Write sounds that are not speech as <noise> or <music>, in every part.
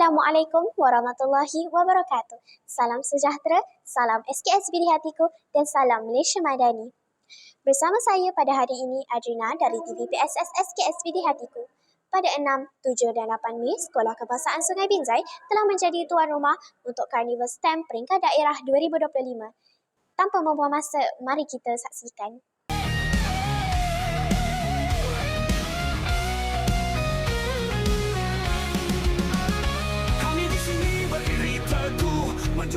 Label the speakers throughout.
Speaker 1: Assalamualaikum warahmatullahi wabarakatuh. Salam sejahtera, salam SKSB di hatiku dan salam Malaysia Madani. Bersama saya pada hari ini Adrina dari TVPSS SKSB di hatiku. Pada 6, 7 dan 8 Mei, Sekolah Kebahasaan Sungai Binjai telah menjadi tuan rumah untuk Karnival STEM peringkat daerah 2025. Tanpa membuang masa, mari kita saksikan.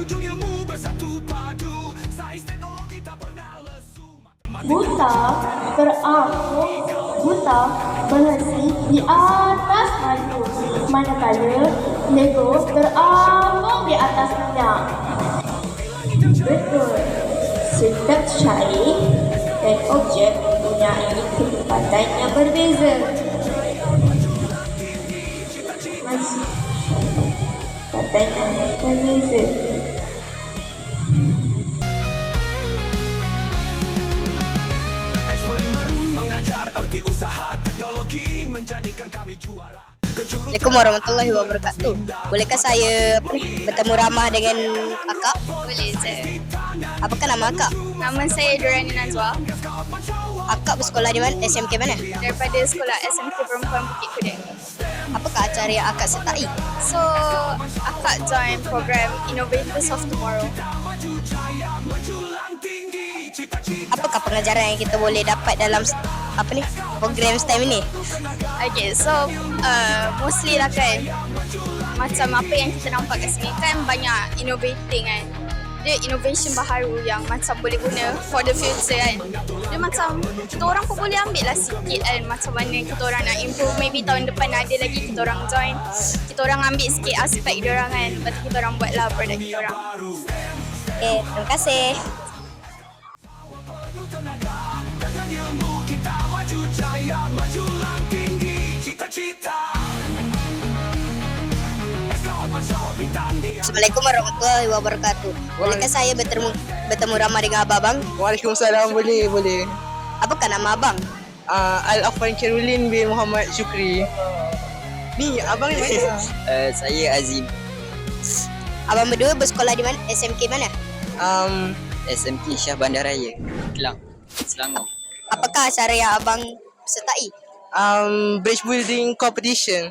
Speaker 2: Menjunjung ilmu bersatu padu pernah lesu
Speaker 3: Buta terapung, buta berhenti di atas madu. Manakala Lego terapung di atas minyak. Betul. Setiap cair dan objek mempunyai kecepatan yang berbeza. Masih kecepatan yang berbeza.
Speaker 4: Assalamualaikum warahmatullahi wabarakatuh. Bolehkah saya apa ni, bertemu ramah dengan akak?
Speaker 5: Boleh je.
Speaker 4: Apakah nama akak?
Speaker 5: Nama saya Durani Nazwa
Speaker 4: Akak bersekolah di mana? SMK mana?
Speaker 5: daripada Sekolah SMK Perempuan Bukit Kudang.
Speaker 4: Apakah acara yang akak sertai?
Speaker 5: So, akak join program Innovators of Tomorrow.
Speaker 4: Apakah pengajaran yang kita boleh dapat dalam apa ni program STEM ini?
Speaker 5: Okay, so uh, mostly lah kan macam apa yang kita nampak kat sini kan banyak innovating kan. Dia innovation baharu yang macam boleh guna for the future kan. Dia macam kita orang pun boleh ambil lah sikit kan macam mana kita orang nak improve. Maybe tahun depan ada lagi kita orang join. Kita orang ambil sikit aspek dia orang kan. Lepas tu kita orang buat lah produk kita orang.
Speaker 4: Okay, terima kasih. Assalamualaikum warahmatullahi wabarakatuh. Bolehkah saya bertemu bertemu ramah dengan abang?
Speaker 6: Waalaikumsalam boleh boleh.
Speaker 4: Apakah nama abang?
Speaker 6: Uh, Al Afan Khairulin bin Muhammad Syukri. Ni abang ni mana?
Speaker 7: Uh, <laughs> saya Azim
Speaker 4: Abang berdua bersekolah di mana? SMK mana?
Speaker 6: um,
Speaker 7: SMK Syah Bandar Raya Kelang Selangor
Speaker 4: Apakah acara yang abang sertai?
Speaker 6: um, bridge building competition.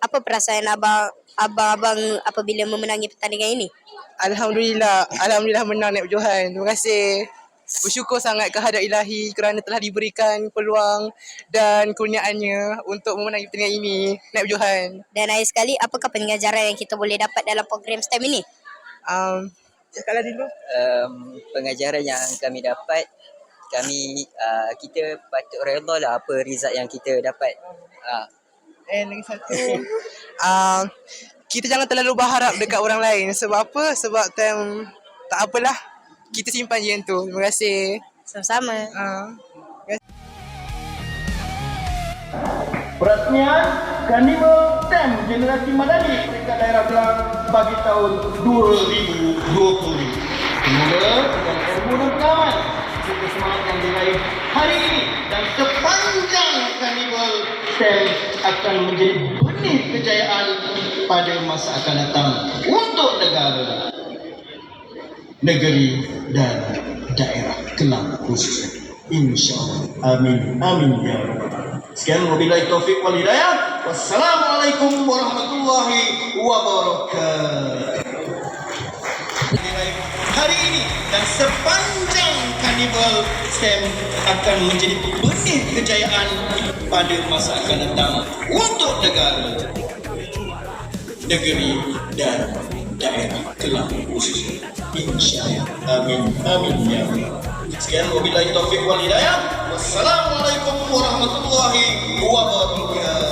Speaker 4: Apa perasaan abang abang-abang apabila memenangi pertandingan ini?
Speaker 6: Alhamdulillah, alhamdulillah menang naib Johan. Terima kasih. Bersyukur sangat kehadap ilahi kerana telah diberikan peluang dan kurniaannya untuk memenangi pertandingan ini. Naib Johan.
Speaker 4: Dan akhir sekali, apakah pengajaran yang kita boleh dapat dalam program STEM ini?
Speaker 6: Um, cakaplah dulu.
Speaker 7: um, Pengajaran yang kami dapat Kami uh, Kita patut redha lah apa result yang kita dapat uh,
Speaker 6: And lagi satu <laughs> um, Kita jangan terlalu berharap dekat orang lain. Sebab apa? Sebab time Tak apalah. Kita simpan je yang tu. Terima kasih.
Speaker 4: Sama-sama.
Speaker 6: uh,
Speaker 8: Perasmian Karnival STEM Generasi Madani peringkat daerah Kelang bagi tahun 2020. Semoga dengan ilmu dan pengalaman kita semangat yang diraih hari ini. Dan sepanjang Karnival STEM akan menjadi benih kejayaan pada masa akan datang untuk negara, negeri dan daerah Kelang khususnya. InsyaAllah. Amin. Amin. Ya. Sekian wabillahi taufiq wal hidayah. Wassalamualaikum warahmatullahi wabarakatuh. Hari ini dan sepanjang Karnival STEM akan menjadi benih kejayaan pada masa akan datang untuk negara, negeri dan daerah Kelang khususnya. InsyaAllah. Amin. Amin. Ya. Sekian wabillahi taufiq wal hidayah. Wassalamualaikum warahmatullahi wabarakatuh.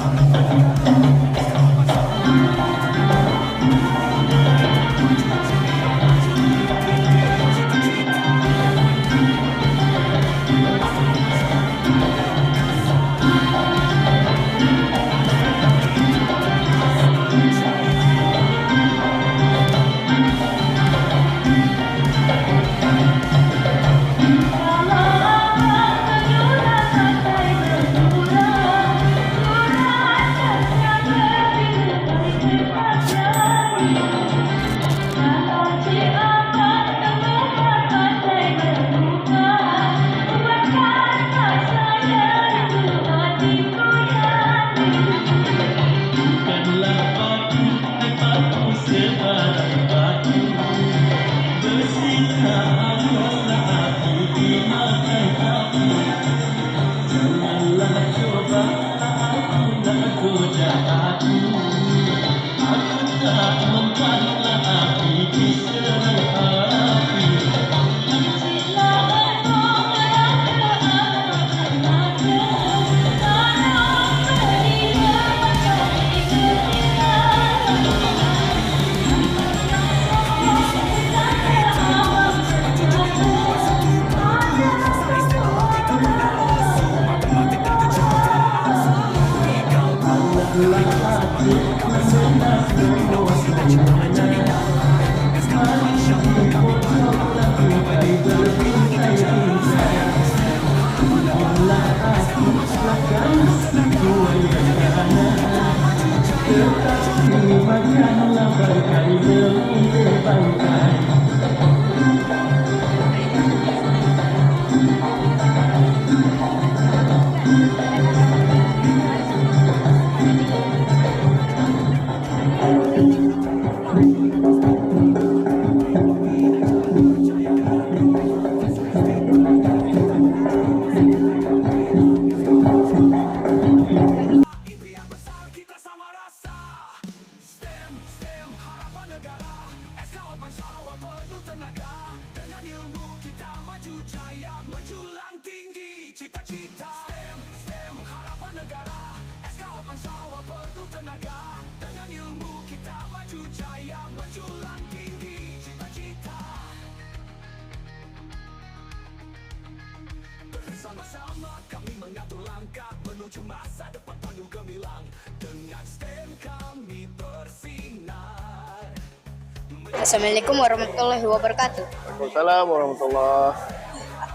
Speaker 4: Assalamualaikum warahmatullahi wabarakatuh.
Speaker 9: Waalaikumsalam warahmatullahi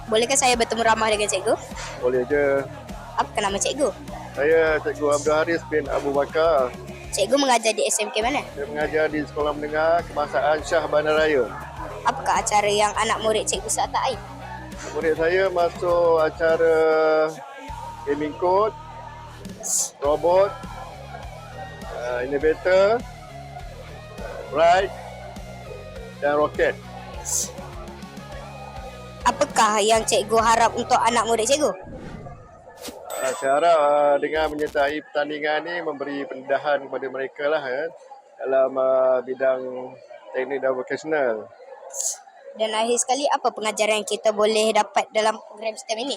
Speaker 4: Bolehkah saya bertemu ramah dengan cikgu?
Speaker 9: Boleh je.
Speaker 4: Apa nama cikgu?
Speaker 9: Saya Cikgu Abdul Haris bin Abu Bakar.
Speaker 4: Cikgu mengajar di SMK mana?
Speaker 9: Saya mengajar di Sekolah Menengah Kebangsaan Shah Bandar Raya.
Speaker 4: Apakah acara yang anak murid cikgu serta air?
Speaker 9: Murid saya masuk acara gaming code, robot, uh, innovator, ride dan roket.
Speaker 4: Apakah yang cikgu harap untuk anak murid cikgu?
Speaker 9: Saya harap uh, dengan menyertai pertandingan ni memberi pendedahan kepada mereka lah ya, dalam uh, bidang teknik dan vocational.
Speaker 4: Dan akhir sekali, apa pengajaran yang kita boleh dapat dalam program STEM ini?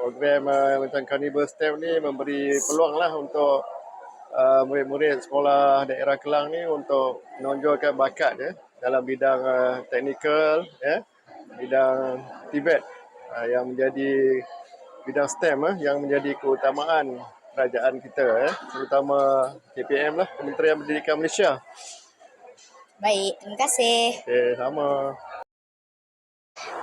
Speaker 9: program uh, macam Carnival STEM ni memberi peluang lah untuk uh, murid-murid sekolah daerah Kelang ni untuk menonjolkan bakat ya dalam bidang uh, teknikal ya bidang Tibet uh, yang menjadi bidang STEM uh, yang menjadi keutamaan kerajaan kita ya terutama KPM lah Kementerian Pendidikan Malaysia.
Speaker 4: Baik, terima kasih.
Speaker 9: Okey, sama.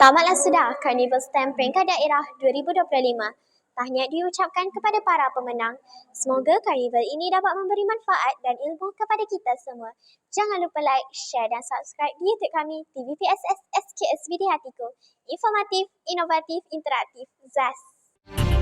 Speaker 1: Tamatlah sudah Carnival STEM peringkat daerah 2025. Tahniah diucapkan kepada para pemenang. Semoga Carnival ini dapat memberi manfaat dan ilmu kepada kita semua. Jangan lupa like, share dan subscribe di YouTube kami TVPSS SKS Vidya Hatiku. Informatif, inovatif, interaktif. ZAS.